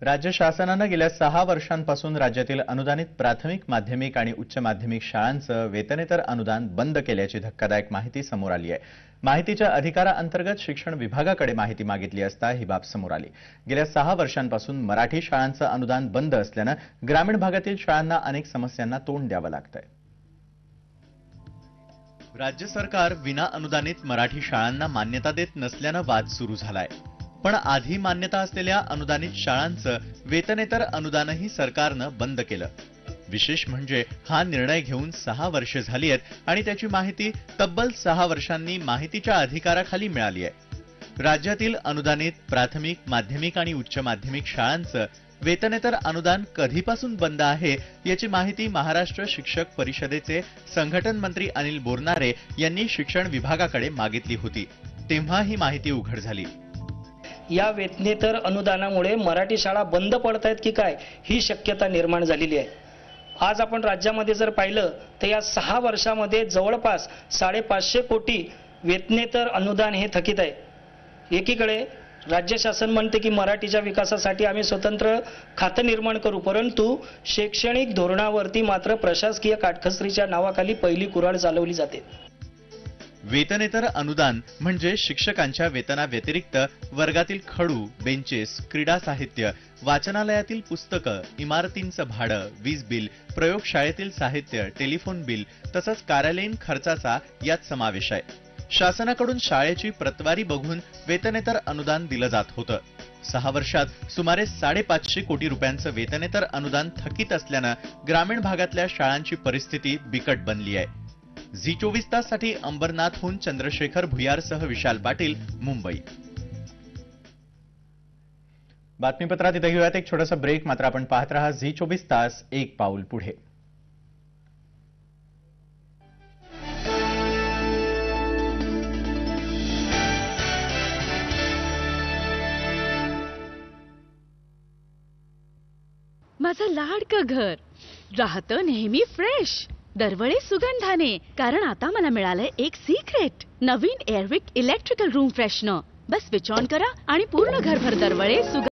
राज्य शासनानं गेल्या सहा वर्षांपासून राज्यातील अनुदानित प्राथमिक माध्यमिक आणि उच्च माध्यमिक शाळांचं वेतनेतर अनुदान बंद केल्याची धक्कादायक माहिती समोर आली आहे. माहितीच्या अधिकाराअंतर्गत शिक्षण विभागाकडे माहिती मागितली असता ही बाब समोर आली. गेल्या सहा वर्षांपासून मराठी शाळांचं अनुदान बंद असल्यानं ग्रामीण भागातील शाळांना अनेक समस्यांना तोंड द्यावं लागतंय. राज्य सरकार विना अनुदानित मराठी शाळांना मान्यता देत नसल्यानं वाद सुरू झालाय. पण आधी मान्यता असलेल्या अनुदानित शाळांचं वेतनेतर अनुदानही सरकारनं बंद केलं. विशेष म्हणजे हा निर्णय घेऊन सहा वर्षे झाली आहेत आणि त्याची माहिती तब्बल सहा वर्षांनी माहितीच्या अधिकाराखाली मिळाली आहे. राज्यातील अनुदानित प्राथमिक माध्यमिक आणि उच्च माध्यमिक शाळांचं वेतनेतर अनुदान कधीपासून बंद आहे याची माहिती महाराष्ट्र शिक्षक परिषदेचे संघटन मंत्री अनिल बोरनारे यांनी शिक्षण विभागाकडे मागितली होती. तेव्हा ही माहिती उघड झाली. या वेतनेतर अनुदानामुळे मराठी शाळा बंद पडत आहेत की काय? ही शक्यता निर्माण झालेली आहे. आज आपण राज्यामध्ये जर पाहिलं तर या सहा वर्षामध्ये जवळपास साडेपाचशे कोटी वेतनेतर अनुदान हे थकीत आहे. एकीकडे राज्य शासन म्हणते की मराठीच्या विकासासाठी आम्ही स्वतंत्र खातं निर्माण करू परंतु शैक्षणिक धोरणावरती मात्र प्रशासकीय काटखसरीच्या नावाखाली पहिली कुऱ्हाड चालवली जाते. वेतनेतर अनुदान म्हणजे शिक्षकांच्या वेतनाव्यतिरिक्त वर्गातील खडू बेंचेस क्रीडा साहित्य वाचनालयातील पुस्तकं इमारतींचं भाडं वीज बिल प्रयोगशाळेतील साहित्य टेलिफोन बिल तसंच कार्यालयीन खर्चाचा यात समावेश आहे. शासनाकडून शाळेची प्रतवारी बघून वेतनेतर अनुदान दिलं जात होतं. सहा वर्षात सुमारे साडेपाचशे कोटी रुपयांचं वेतनेतर अनुदान थकीत असल्यानं ग्रामीण भागातल्या शाळांची परिस्थिती बिकट बनली आहे. झी चोवीस ताससाठी अंबरनाथहून चंद्रशेखर भुयारसह विशाल पाटील मुंबई. बातमीपत्रात इथे घेऊयात एक छोटासा ब्रेक मात्र आपण पाहत राहा. झी चोवीस तास एक पाऊल पुढे. माझं लाडकं घर. राहतं नेहमी फ्रेश दरवळे सुगंधाने. कारण आता मला मिळालंय एक secret Naveen Air Wick electrical room freshener bus switch on करा आणि पूर्ण घरभर दरवळे सुगंध